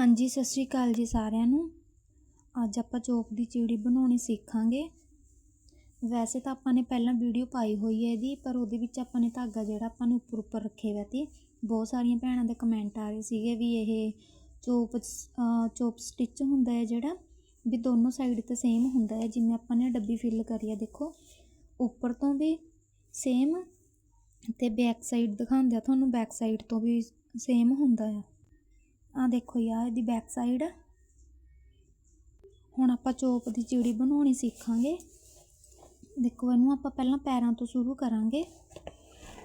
ਹਾਂਜੀ, ਸਤਿ ਸ਼੍ਰੀ ਅਕਾਲ ਜੀ ਸਾਰਿਆਂ ਨੂੰ। ਅੱਜ ਆਪਾਂ ਚੋਪ ਦੀ ਚਿੜੀ ਬਣਾਉਣੀ ਸਿੱਖਾਂਗੇ। ਵੈਸੇ ਤਾਂ ਆਪਾਂ ਨੇ ਪਹਿਲਾਂ ਵੀਡੀਓ ਪਾਈ ਹੋਈ ਹੈ ਇਹਦੀ, ਪਰ ਉਹਦੇ ਵਿੱਚ ਆਪਾਂ ਨੇ ਧਾਗਾ ਜਿਹੜਾ ਆਪਾਂ ਨੇ ਉੱਪਰ ਉੱਪਰ ਰੱਖੇ ਹੋਇਆ ਤੇ ਬਹੁਤ ਸਾਰੀਆਂ ਭੈਣਾਂ ਦੇ ਕਮੈਂਟ ਆ ਰਹੇ ਸੀਗੇ ਵੀ ਇਹ ਚੋਪ ਚੋਪ ਸਟਿਚ ਹੁੰਦਾ ਹੈ ਜਿਹੜਾ, ਵੀ ਦੋਨੋਂ ਸਾਈਡ ਤੇ ਸੇਮ ਹੁੰਦਾ ਹੈ, ਜਿਵੇਂ ਆਪਾਂ ਨੇ ਡੱਬੀ ਫਿਲ ਕਰੀ ਹੈ ਦੇਖੋ। ਉੱਪਰ ਤੋਂ ਵੀ ਸੇਮ ਤੇ ਬੈਕ ਸਾਈਡ ਦਿਖਾਉਂਦੇ ਆ, ਤੁਹਾਨੂੰ ਬੈਕ ਸਾਈਡ ਤੋਂ ਵੀ ਸੇਮ ਹੁੰਦਾ ਆ। ਆ ਦੇਖੋ ਯਾਰ, ਇਹਦੀ ਬੈਕ ਸਾਈਡ ਹੁਣ ਆਪਾਂ ਚੋਪ ਦੀ ਚਿੜੀ ਬਣਾਉਣੀ ਸਿੱਖਾਂਗੇ। ਦੇਖੋ, ਇਹਨੂੰ ਆਪਾਂ ਪਹਿਲਾਂ ਪੈਰਾਂ ਤੋਂ ਸ਼ੁਰੂ ਕਰਾਂਗੇ।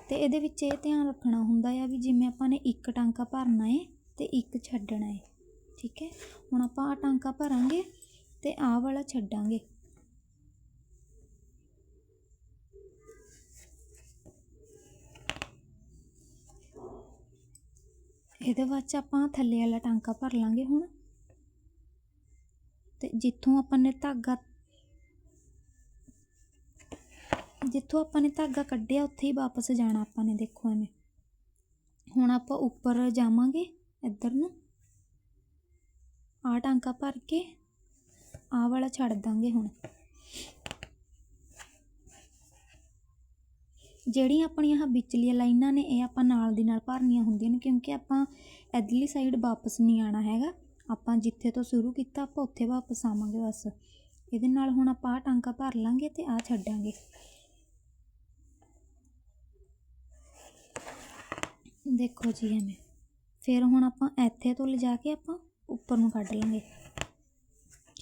ਤੇ ਇਹਦੇ ਵਿੱਚ ਇਹ ਧਿਆਨ ਰੱਖਣਾ ਹੁੰਦਾ ਆ ਵੀ ਜਿਵੇਂ ਆਪਾਂ ਨੇ ਇੱਕ ਟਾਂਕਾ ਭਰਨਾ ਏ ਤੇ ਇੱਕ ਛੱਡਣਾ ਏ। ਠੀਕ ਹੈ ਹੁਣ ਆਪਾਂ ਆ ਟਾਂਕਾ ਭਰਾਂਗੇ ਤੇ ਆਹ ਵਾਲਾ ਛੱਡਾਂਗੇ। ਇਹਦੇ ਬਾਅਦ 'ਚ ਆਪਾਂ ਥੱਲੇ ਵਾਲਾ ਟਾਂਕਾ ਭਰ ਲਾਂਗੇ ਹੁਣ। ਤੇ ਜਿੱਥੋਂ ਆਪਾਂ ਨੇ ਧਾਗਾ, ਜਿੱਥੋਂ ਆਪਾਂ ਨੇ ਧਾਗਾ ਕੱਢਿਆ, ਉੱਥੇ ਹੀ ਵਾਪਸ ਜਾਣਾ ਆਪਾਂ ਨੇ ਦੇਖੋ ਐਵੇਂ। ਹੁਣ ਆਪਾਂ ਉੱਪਰ ਜਾਵਾਂਗੇ ਇੱਧਰ ਨੂੰ। ਆਹ ਟਾਂਕਾ ਭਰ ਕੇ ਆ ਵਾਲਾ ਛੱਡ ਦਾਂਗੇ ਹੁਣ। ਜਿਹੜੀਆਂ ਆਪਣੀਆਂ ਆਹ ਵਿਚਲੀਆਂ ਲਾਈਨਾਂ ਨੇ, ਇਹ ਆਪਾਂ ਨਾਲ ਦੀ ਨਾਲ ਭਰਨੀਆਂ ਹੁੰਦੀਆਂ ਨੇ, ਕਿਉਂਕਿ ਆਪਾਂ ਇਧਰਲੀ ਸਾਈਡ ਵਾਪਸ ਨਹੀਂ ਆਣਾ ਹੈਗਾ। ਆਪਾਂ ਜਿੱਥੇ ਤੋਂ ਸ਼ੁਰੂ ਕੀਤਾ, ਆਪਾਂ ਉੱਥੇ ਵਾਪਸ ਆਵਾਂਗੇ ਬਸ। ਇਹਦੇ ਨਾਲ ਹੁਣ ਆਪਾਂ ਆਹ ਟਾਂਕਾ ਭਰ ਲਾਂਗੇ ਤੇ ਆਹ ਛੱਡਾਂਗੇ। ਦੇਖੋ ਜੀ ਐਵੇਂ। ਫਿਰ ਹੁਣ ਆਪਾਂ ਇੱਥੇ ਤੋਂ ਲਿਜਾ ਕੇ ਆਪਾਂ ਉੱਪਰ ਨੂੰ ਕੱਢ ਲਾਂਗੇ।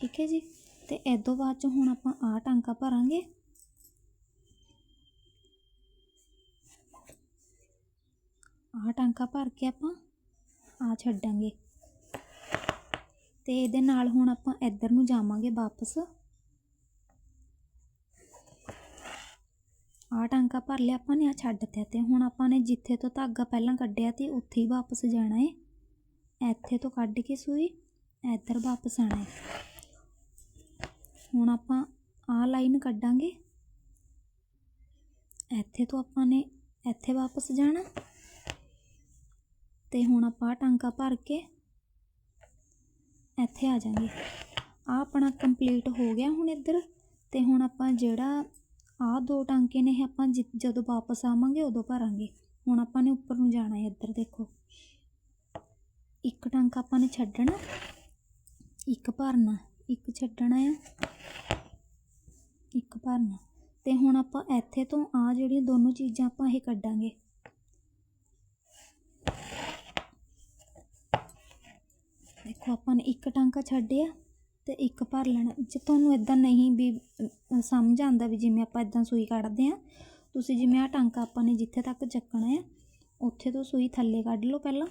ਠੀਕ ਹੈ ਜੀ? ਤੇ ਤੋਂ ਬਾਅਦ ਚ ਹੁਣ ਆਪਾਂ ਆਹ ਟਾਂਕਾ ਭਰਾਂਗੇ। ਆਹ ਟਾਂਕਾ ਭਰ ਕੇ ਆਪਾਂ ਆ ਛੱਡਾਂਗੇ। ਤੇ ਇਹਦੇ ਨਾਲ ਹੁਣ ਆਪਾਂ ਇੱਧਰ ਨੂੰ ਜਾਵਾਂਗੇ ਵਾਪਸ। ਆਹ ਟਾਂਕਾ ਭਰ ਲਿਆ ਆਪਾਂ ਨੇ ਆ ਛੱਡ ਦਿੱਤਾ ਤੇ ਹੁਣ ਆਪਾਂ ਨੇ ਜਿੱਥੇ ਤੋਂ ਧਾਗਾ ਪਹਿਲਾਂ ਕੱਢਿਆ ਤੇ ਉੱਥੇ ਹੀ ਵਾਪਸ ਜਾਣਾ ਹੈ ਇੱਥੇ ਤੋਂ ਕੱਢ ਕੇ ਸੂਈ, ਇੱਧਰ ਵਾਪਸ ਆਣਾ ਹੈ ਹੁਣ ਆਪਾਂ ਆਹ ਲਾਈਨ ਕੱਢਾਂਗੇ। ਇੱਥੇ ਤੋਂ ਆਪਾਂ ਨੇ ਇੱਥੇ ਵਾਪਸ ਜਾਣਾ। ਤੇ ਹੁਣ ਆਪਾਂ ਟਾਂਕਾ ਭਰ ਕੇ ਇੱਥੇ ਆ ਜਾਾਂਗੇ ਆ ਆਪਣਾ ਕੰਪਲੀਟ ਹੋ ਗਿਆ ਹੁਣ ਇੱਧਰ ਤੇ ਹੁਣ ਆਪਾਂ ਜਿਹੜਾ ਆਹ ਦੋ ਟਾਂਕੇ ਨੇ ਇਹ ਆਪਾਂ ਜਦੋਂ ਵਾਪਸ ਆਵਾਂਗੇ ਉਦੋਂ ਭਰਾਂਗੇ। ਹੁਣ ਆਪਾਂ ਨੇ ਉੱਪਰ ਨੂੰ ਜਾਣਾ ਹੈ ਇੱਧਰ ਦੇਖੋ। ਇੱਕ ਟਾਂਕਾ ਆਪਾਂ ਨੇ ਛੱਡਣਾ, ਇੱਕ ਭਰਨਾ, ਇੱਕ ਛੱਡਣਾ ਆ, ਇੱਕ ਭਰਨਾ। ਤੇ ਹੁਣ ਆਪਾਂ ਇੱਥੇ ਤੋਂ ਆ ਜਿਹੜੀਆਂ ਦੋਨੋਂ ਚੀਜ਼ਾਂ ਆਪਾਂ ਇਹ ਕੱਢਾਂਗੇ। ਦੇਖੋ ਆਪਾਂ ਨੇ ਇੱਕ ਟਾਂਕਾ ਛੱਡਿਆ ਅਤੇ ਇੱਕ ਭਰ ਲੈਣਾ। ਜੇ ਤੁਹਾਨੂੰ ਇੱਦਾਂ ਨਹੀਂ ਵੀ ਸਮਝ ਆਉਂਦਾ ਵੀ ਜਿਵੇਂ ਆਪਾਂ ਇੱਦਾਂ ਸੂਈ ਕੱਢਦੇ ਹਾਂ, ਤੁਸੀਂ ਜਿਵੇਂ ਆਹ ਟਾਂਕਾ ਆਪਾਂ ਨੇ ਜਿੱਥੇ ਤੱਕ ਚੱਕਣਾ ਹੈ, ਉੱਥੇ ਤੋਂ ਸੂਈ ਥੱਲੇ ਕੱਢ ਲਓ ਪਹਿਲਾਂ।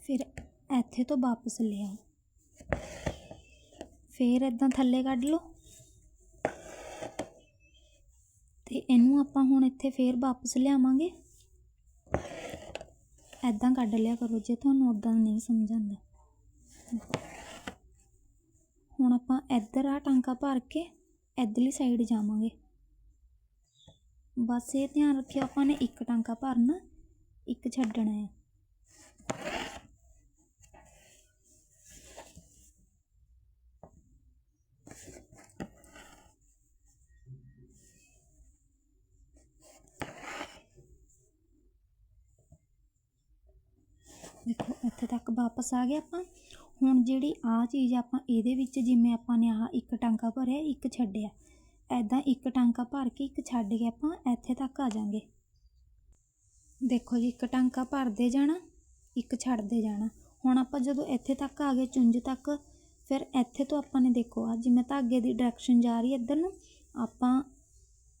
ਫਿਰ ਇੱਥੇ ਤੋਂ ਵਾਪਸ ਲਿਆਓ। ਫਿਰ ਇਦਾਂ ਥੱਲੇ ਕੱਢ ਲਓ। ਤੇ ਇਹਨੂੰ ਆਪਾਂ ਹੁਣ ਇੱਥੇ ਫੇਰ ਵਾਪਸ ਲਿਆਵਾਂਗੇ। ਐਦਾਂ ਕੱਢ ਲਿਆ ਕਰੋ, ਜੇ ਤੁਹਾਨੂੰ ਉਦਾਂ ਨਹੀਂ ਸਮਝ ਆਉਂਦਾ। ਹੁਣ ਆਪਾਂ ਇੱਧਰ ਆ ਟਾਂਕਾ ਭਰ ਕੇ ਇੱਧਰਲੀ ਸਾਈਡ ਜਾਵਾਂਗੇ। ਬਸ ਇਹ ਧਿਆਨ ਰੱਖਿਓ, ਆਪਾਂ ਨੇ ਇੱਕ ਟਾਂਕਾ ਭਰਨਾ, ਇੱਕ ਛੱਡਣਾ ਹੈ ਦੇਖੋ ਇੱਥੇ ਤੱਕ ਵਾਪਸ ਆ ਗਏ ਆਪਾਂ। ਹੁਣ ਜਿਹੜੀ ਆ ਚੀਜ਼ ਆਪਾਂ ਇਹਦੇ ਵਿੱਚ ਜਿਵੇਂ ਆਪਾਂ ਨੇ ਆਹ ਇੱਕ ਟਾਂਕਾ ਭਰਿਆ, ਇੱਕ ਛੱਡਿਆ। ਐਦਾਂ ਇੱਕ ਟਾਂਕਾ ਭਰ ਕੇ ਇੱਕ ਛੱਡ ਕੇ ਆਪਾਂ ਇੱਥੇ ਤੱਕ ਆ ਜਾਾਂਗੇ। ਦੇਖੋ ਜੀ, ਇੱਕ ਟਾਂਕਾ ਭਰਦੇ ਜਾਣਾ, ਇੱਕ ਛੱਡਦੇ ਜਾਣਾ। ਹੁਣ ਆਪਾਂ ਜਦੋਂ ਇੱਥੇ ਤੱਕ ਆ ਗਏ, ਚੁੰਝ ਤੱਕ, ਫਿਰ ਇੱਥੇ ਤੋਂ ਆਪਾਂ ਨੇ ਦੇਖੋ ਆ ਜਿਵੇਂ ਧਾਗੇ ਦੀ ਡਾਇਰੈਕਸ਼ਨ ਜਾ ਰਹੀ ਇੱਧਰ ਨੂੰ, ਆਪਾਂ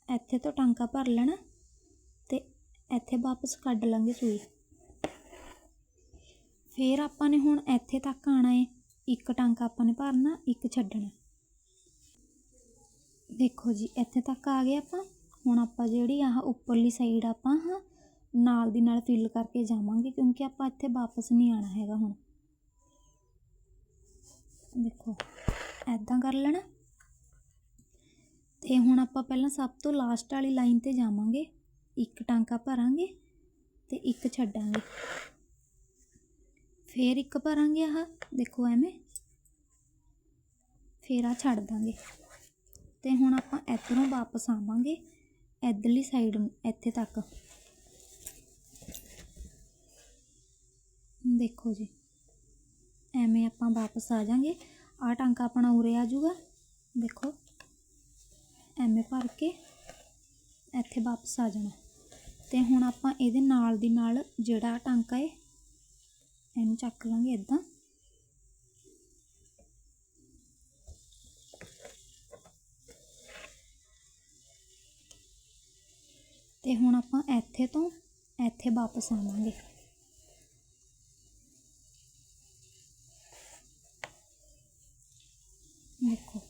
ਇੱਥੇ ਤੋਂ ਟਾਂਕਾ ਭਰ ਲੈਣਾ ਤੇ ਇੱਥੇ ਵਾਪਸ ਕੱਢ ਲਾਂਗੇ ਸੂਈ। ਫਿਰ ਆਪਾਂ ਨੇ ਹੁਣ ਇੱਥੇ ਤੱਕ ਆਣਾ ਹੈ ਇੱਕ ਟਾਂਕਾ ਆਪਾਂ ਨੇ ਭਰਨਾ, ਇੱਕ ਛੱਡਣਾ। ਦੇਖੋ ਜੀ, ਇੱਥੇ ਤੱਕ ਆ ਗਏ ਆਪਾਂ। ਹੁਣ ਆਪਾਂ ਜਿਹੜੀ ਆਹ ਉੱਪਰਲੀ ਸਾਈਡ ਆਪਾਂ ਹਾਂ, ਨਾਲ ਦੀ ਨਾਲ ਫਿਲ ਕਰਕੇ ਜਾਵਾਂਗੇ, ਕਿਉਂਕਿ ਆਪਾਂ ਇੱਥੇ ਵਾਪਸ ਨਹੀਂ ਆਣਾ ਹੈਗਾ ਹੁਣ। ਦੇਖੋ ਐਦਾਂ ਕਰ ਲੈਣਾ। ਤੇ ਹੁਣ ਆਪਾਂ ਪਹਿਲਾਂ ਸਭ ਤੋਂ ਲਾਸਟ ਵਾਲੀ ਲਾਈਨ ਤੇ ਜਾਵਾਂਗੇ। ਇੱਕ ਟਾਂਕਾ ਭਰਾਂਗੇ ਤੇ ਇੱਕ ਛੱਡਾਂਗੇ। ਫੇਰ ਇੱਕ ਭਰਾਂਗੇ ਆਹ, ਦੇਖੋ ਐਵੇਂ। ਫੇਰ ਆ ਛੱਡ ਦਾਂਗੇ। ਤੇ ਹੁਣ ਆਪਾਂ ਇੱਧਰੋਂ ਵਾਪਸ ਆਵਾਂਗੇ, ਇੱਧਰਲੀ ਸਾਈਡ ਨੂੰ, ਇੱਥੇ ਤੱਕ। ਦੇਖੋ ਜੀ, ਐਵੇਂ ਆਪਾਂ ਵਾਪਸ ਆ ਜਾਾਂਗੇ। ਆ ਟਾਂਕਾ ਆਪਣਾ ਉਰੇ ਆ ਜਾਊਗਾ। ਦੇਖੋ, ਐਵੇਂ ਭਰ ਕੇ ਇੱਥੇ ਵਾਪਸ ਆ ਜਾਣਾ। ਤੇ ਹੁਣ ਆਪਾਂ ਇਹਦੇ ਨਾਲ ਦੀ ਨਾਲ ਜਿਹੜਾ ਆਹ ਟਾਂਕਾ ਏ ਇਹਨੂੰ ਚੱਕ ਲਾਂਗੇ ਇਦਾਂ ਤੇ ਹੁਣ ਆਪਾਂ ਇੱਥੇ ਤੋਂ ਇੱਥੇ ਵਾਪਸ ਆਵਾਂਗੇ। ਦੇਖੋ,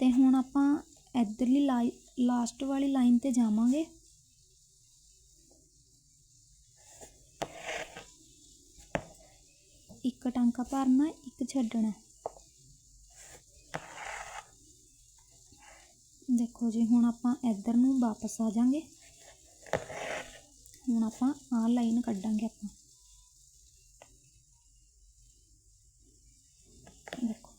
ਤੇ ਹੁਣ ਆਪਾਂ ਇੱਧਰਲੀ ਲਾਈ, ਲਾਸਟ ਵਾਲੀ ਲਾਈਨ ਤੇ ਜਾਵਾਂਗੇ। ਇੱਕ ਟਾਂਕਾ ਭਰਨਾ, ਇੱਕ ਛੱਡਣਾ। ਦੇਖੋ ਜੀ, ਹੁਣ ਆਪਾਂ ਇੱਧਰ ਨੂੰ ਵਾਪਸ ਆ ਜਾਾਂਗੇ ਹੁਣ ਆਪਾਂ ਆਹ ਲਾਈਨ ਕੱਢਾਂਗੇ ਆਪਾਂ। ਦੇਖੋ।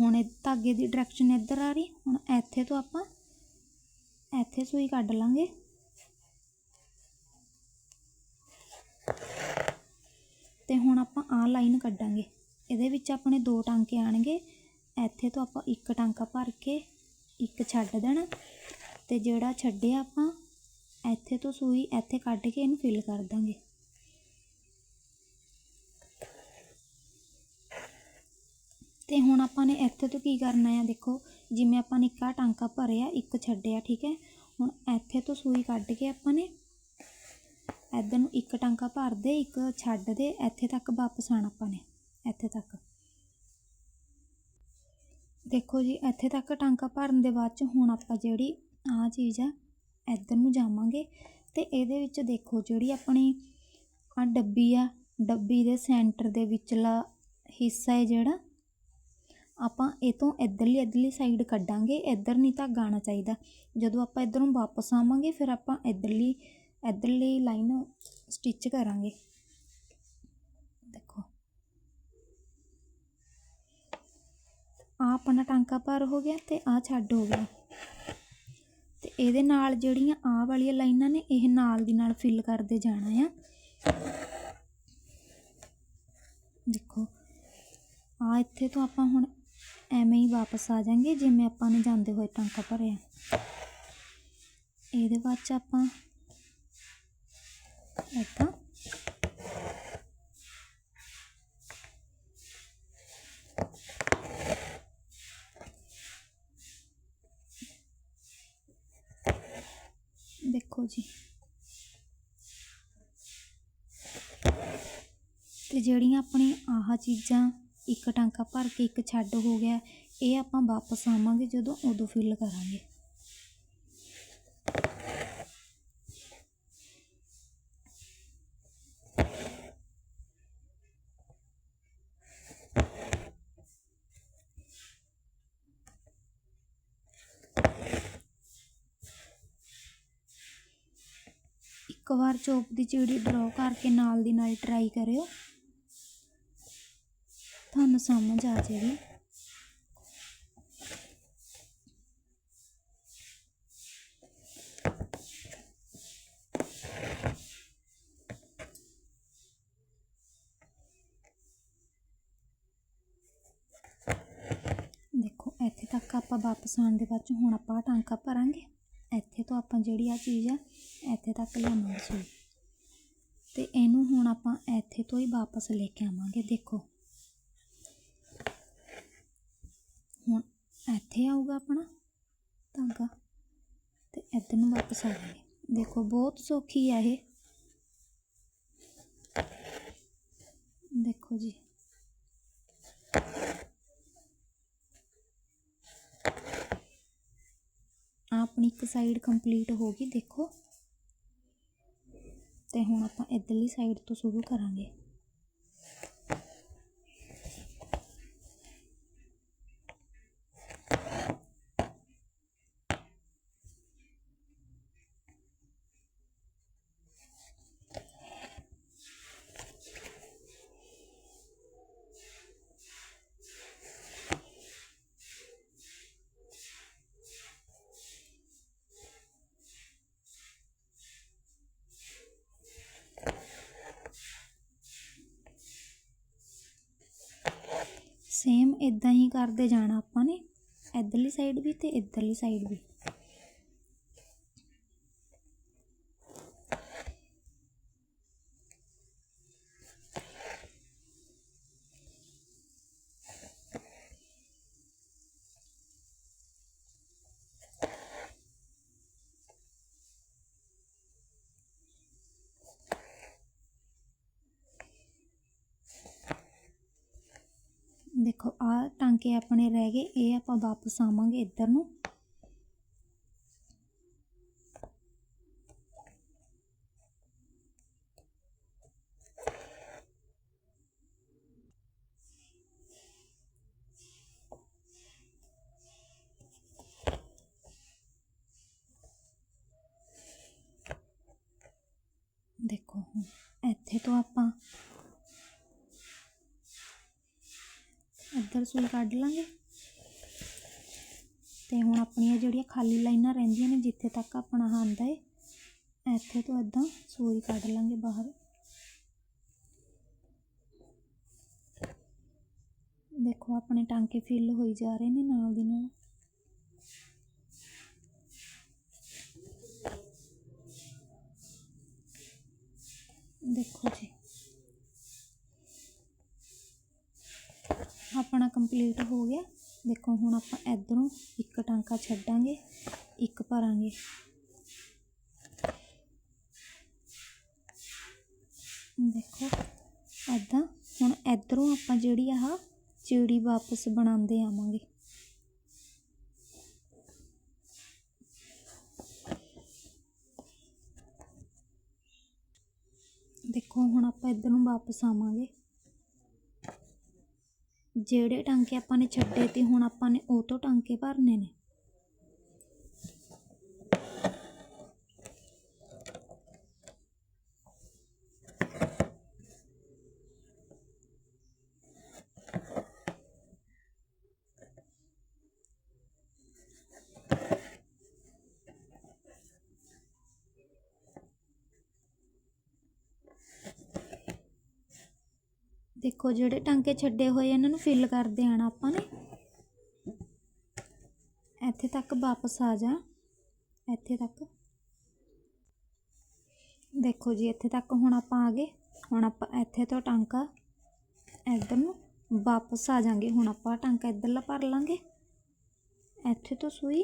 ਹੁਣ ਇਹ ਧਾਗੇ ਦੀ ਡਾਇਰੈਕਸ਼ਨ ਇੱਧਰ ਆ ਰਹੀ, ਹੁਣ ਇੱਥੇ ਤੋਂ ਆਪਾਂ, ਇੱਥੇ ਸੂਈ ਕੱਢ ਲਾਂਗੇ। ਤੇ ਹੁਣ ਆਪਾਂ ਆਹ ਲਾਈਨ ਕੱਢਾਂਗੇ। ਇਹਦੇ ਵਿੱਚ ਆਪਣੇ ਦੋ ਟਾਂਕੇ ਆਣਗੇ ਇੱਥੇ ਤੋਂ ਆਪਾਂ ਇੱਕ ਟਾਂਕਾ ਭਰ ਕੇ ਇੱਕ ਛੱਡ ਦੇਣਾ। ਤੇ ਜਿਹੜਾ ਛੱਡਿਆ ਆਪਾਂ, ਇੱਥੇ ਤੋਂ ਸੂਈ ਇੱਥੇ ਕੱਢ ਕੇ ਇਹਨੂੰ ਫਿਲ ਕਰ ਦਾਂਗੇ। ਤੇ ਹੁਣ ਆਪਾਂ ਨੇ ਇੱਥੇ ਤੋਂ ਕੀ ਕਰਨਾ ਹੈ ਦੇਖੋ, ਜਿਵੇਂ ਆਪਾਂ ਨੇ ਇੱਕ ਆਹ ਟਾਂਕਾ ਭਰਿਆ, ਇੱਕ ਛੱਡਿਆ, ਠੀਕ ਹੈ? ਹੁਣ ਇੱਥੇ ਤੋਂ ਸੂਈ ਕੱਢ ਕੇ ਆਪਾਂ ਨੇ ਇੱਧਰ ਨੂੰ ਇੱਕ ਟਾਂਕਾ ਭਰ ਦੇ, ਇੱਕ ਛੱਡ ਦੇ, ਇੱਥੇ ਤੱਕ ਵਾਪਸ ਆਣਾ ਆਪਾਂ ਨੇ, ਇੱਥੇ ਤੱਕ। ਦੇਖੋ ਜੀ, ਇੱਥੇ ਤੱਕ ਟਾਂਕਾ ਭਰਨ ਦੇ ਬਾਅਦ ਚ ਹੁਣ ਆਪਾਂ ਜਿਹੜੀ ਆਹ ਚੀਜ਼ ਆ, ਇੱਧਰ ਨੂੰ ਜਾਵਾਂਗੇ ਤੇ ਇਹਦੇ ਵਿੱਚ ਦੇਖੋ ਜਿਹੜੀ ਆਪਣੀ ਆ ਡੱਬੀ ਆ, ਡੱਬੀ ਦੇ ਸੈਂਟਰ ਦੇ ਵਿਚਲਾ ਹਿੱਸਾ ਹੈ ਜਿਹੜਾ, ਆਪਾਂ ਇਹ ਤੋਂ ਇੱਧਰਲੀ ਇੱਧਰਲੀ ਸਾਈਡ ਕੱਢਾਂਗੇ, ਇੱਧਰ ਨਹੀਂ ਧਾਗਾ ਆਉਣਾ ਚਾਹੀਦਾ। ਜਦੋਂ ਆਪਾਂ ਇੱਧਰੋਂ ਵਾਪਸ ਆਵਾਂਗੇ, ਫਿਰ ਆਪਾਂ ਇੱਧਰਲੀ ਇੱਧਰਲੀ ਲਾਈਨ ਸਟਿਚ ਕਰਾਂਗੇ। ਦੇਖੋ। ਆ ਆਪਣਾ ਟਾਂਕਾ ਭਰ ਹੋ ਗਿਆ ਤੇ ਆ ਛੱਡ ਹੋ ਗਿਆ। ਤੇ ਇਹਦੇ ਨਾਲ ਜਿਹੜੀਆਂ ਆ ਵਾਲੀਆਂ ਲਾਈਨਾਂ ਨੇ, ਇਹ ਨਾਲ ਦੀ ਨਾਲ ਫਿਲ ਕਰਦੇ ਜਾਣਾ ਆ। ਦੇਖੋ। ਆ ਇੱਥੇ ਤੋਂ ਆਪਾਂ ਹੁਣ ਐਵੇਂ ਹੀ ਵਾਪਸ ਆ ਜਾਾਂਗੇ, ਜਿਵੇਂ ਆਪਾਂ ਨੇ ਜਾਂਦੇ ਹੋਏ ਟਾਂਕਾ ਭਰਿਆ। ਇਹਦੇ ਬਾਅਦ ਚ ਆਪਾਂ ਇੱਦਾਂ ਦੇਖੋ ਜੀ ਤੇ ਜਿਹੜੀਆਂ ਆਪਣੀ ਆਹ ਚੀਜ਼ਾਂ ਇੱਕ ਟਾਂਕਾ ਭਰ ਕੇ ਇੱਕ ਛੱਡ ਹੋ ਗਿਆ ਇਹ ਆਪਾਂ ਵਾਪਸ ਆਵਾਂਗੇ ਜਦੋਂ ਉਦੋਂ ਫਿਲ ਕਰਾਂਗੇ ਇੱਕ ਵਾਰ ਚੋਪ ਦੀ ਚਿੜੀ ਡਰਾ ਕਰਕੇ ਨਾਲ ਦੀ ਨਾਲ ਟਰਾਈ ਕਰਿਓ। ਤੁਹਾਨੂੰ ਸਮਝ ਆ ਜਾਏਗੀ। ਦੇਖੋ, ਇੱਥੇ ਤੱਕ ਆਪਾਂ ਵਾਪਸ ਆਉਣ ਦੇ ਬਾਅਦ 'ਚ ਹੁਣ ਆਪਾਂ ਟਾਂਕਾ ਭਰਾਂਗੇ। ਇੱਥੇ ਤੋਂ ਆਪਾਂ ਜਿਹੜੀ ਆ ਚੀਜ਼ ਆ, ਇੱਥੇ ਤੱਕ ਲਿਆਵਾਂਗੇ ਸੂਈ ਤੇ ਇਹਨੂੰ ਹੁਣ ਆਪਾਂ ਇੱਥੇ ਤੋਂ ਹੀ ਵਾਪਸ ਲੈ ਕੇ ਆਵਾਂਗੇ, ਦੇਖੋ। ਹੁਣ ਇੱਥੇ ਆਊਗਾ ਆਪਣਾ ਧਾਗਾ ਤੇ ਇੱਧਰ ਨੂੰ ਵਾਪਸ ਆ ਜਾਏਗਾ ਦੇਖੋ, ਬਹੁਤ ਸੌਖੀ ਆ ਇਹ। ਦੇਖੋ ਜੀ ਆਹ ਆਪਣੀ ਇੱਕ ਸਾਈਡ ਕੰਪਲੀਟ ਹੋ ਗਈ ਦੇਖੋ। ਤੇ ਹੁਣ ਆਪਾਂ ਇੱਧਰਲੀ ਸਾਈਡ ਤੋਂ ਸ਼ੁਰੂ ਕਰਾਂਗੇ। ਸੇਮ ਇੱਦਾਂ ਹੀ ਕਰਦੇ ਜਾਣਾ ਆਪਾਂ ਨੇ ਇੱਧਰਲੀ ਸਾਈਡ ਵੀ ਅਤੇ ਇੱਧਰਲੀ ਸਾਈਡ ਵੀ। ਦੇਖੋ, ਆ ਟਾਂਕੇ ਆਪਣੇ ਰਹਿ ਗਏ, ਇਹ ਆਪਾਂ ਵਾਪਸ ਆਵਾਂਗੇ ਇੱਧਰ ਨੂੰ। ਦੇਖੋ ਇੱਥੇ ਤੋਂ ਆਪਾਂ ਇੱਧਰ ਸੂਈ ਕੱਢ ਲਾਂਗੇ। ਤੇ ਹੁਣ ਆਪਣੀਆਂ ਜਿਹੜੀਆਂ ਖਾਲੀ ਲਾਈਨਾਂ ਰਹਿੰਦੀਆਂ ਨੇ, ਜਿੱਥੇ ਤੱਕ ਆਪਣਾ ਆਂਦਾ ਏ ਇੱਥੇ ਤੋਂ ਇਦਾਂ ਸੂਈ ਕੱਢ ਲਾਂਗੇ ਬਾਹਰ। ਦੇਖੋ, ਆਪਣੇ ਟਾਂਕੇ ਫਿਲ ਹੋਈ ਜਾ ਰਹੇ ਨੇ ਨਾਲ ਦੀ ਨਾਲ। ਦੇਖੋ ਆਪਣਾ ਕੰਪਲੀਟ ਹੋ ਗਿਆ। ਦੇਖੋ ਹੁਣ ਆਪਾਂ ਇਧਰੋਂ ਇੱਕ ਟਾਂਕਾ ਛੱਡਾਂਗੇ, ਇੱਕ ਭਰਾਂਗੇ। ਦੇਖੋ ਐਦਾਂ ਹੁਣ ਇਧਰੋਂ ਆਪਾਂ ਜਿਹੜੀ ਆਹ ਚਿੜੀ ਵਾਪਸ ਬਣਾਉਂਦੇ ਆਵਾਂਗੇ। ਦੇਖੋ ਹੁਣ ਆਪਾਂ ਇਧਰ ਨੂੰ ਵਾਪਸ ਆਵਾਂਗੇ। ਜਿਹੜੇ ਟਾਂਕੇ ਆਪਾਂ ਨੇ ਛੱਡੇ ਤੇ ਹੁਣ ਆਪਾਂ ਨੇ ਉਹ ਤੋਂ ਟਾਂਕੇ ਭਰਨੇ ਨੇ। ਦੇਖੋ, ਜਿਹੜੇ ਟਾਂਕੇ ਛੱਡੇ ਹੋਏ ਇਹਨਾਂ ਨੂੰ ਫਿਲ ਕਰਦੇ ਆਣਾ ਆਪਾਂ ਨੇ। ਇੱਥੇ ਤੱਕ ਵਾਪਸ ਆ ਜਾ। ਇੱਥੇ ਤੱਕ। ਦੇਖੋ ਜੀ, ਇੱਥੇ ਤੱਕ ਹੁਣ ਆਪਾਂ ਆ ਗਏ। ਹੁਣ ਆਪਾਂ ਇੱਥੇ ਤੋਂ ਟਾਂਕਾ ਇੱਧਰ ਨੂੰ ਵਾਪਸ ਆ ਜਾਾਂਗੇ। ਹੁਣ ਆਪਾਂ ਟਾਂਕਾ ਇੱਧਰਲਾ ਭਰ ਲਾਂਗੇ। ਇੱਥੇ ਤੋਂ ਸੂਈ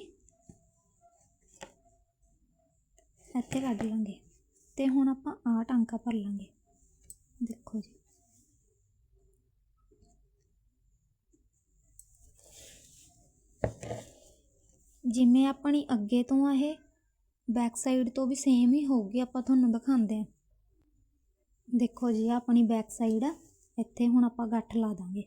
ਇੱਥੇ ਕੱਢ ਲਾਂਗੇ। ਤੇ ਹੁਣ ਆਪਾਂ ਆ ਟਾਂਕਾ ਭਰ ਲਾਂਗੇ। ਦੇਖੋ ਜੀ। ਜਿਵੇਂ ਆਪਣੀ ਅੱਗੇ ਤੋਂ ਆ ਇਹ ਬੈਕ ਸਾਈਡ ਤੋਂ ਵੀ ਸੇਮ ਹੀ ਹੋਊਗੀ, ਆਪਾਂ ਤੁਹਾਨੂੰ ਦਿਖਾਉਂਦੇ ਹਾਂ। ਦੇਖੋ ਜੀ ਆਪਣੀ ਬੈਕ ਸਾਈਡ ਆ, ਇੱਥੇ ਹੁਣ ਆਪਾਂ ਗੱਠ ਲਾ ਦਾਂਗੇ।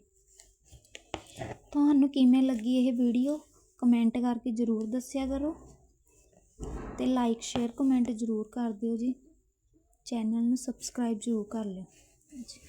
ਤੁਹਾਨੂੰ ਕਿਵੇਂ ਲੱਗੀ ਇਹ ਵੀਡੀਓ ਕਮੈਂਟ ਕਰਕੇ ਜ਼ਰੂਰ ਦੱਸਿਆ ਕਰੋ। ਤੇ ਲਾਈਕ ਸ਼ੇਅਰ ਕਮੈਂਟ ਜ਼ਰੂਰ ਕਰ ਦਿਓ ਜੀ। ਚੈਨਲ ਨੂੰ ਸਬਸਕ੍ਰਾਈਬ ਜ਼ਰੂਰ ਕਰ ਲਿਓ। ਜੀ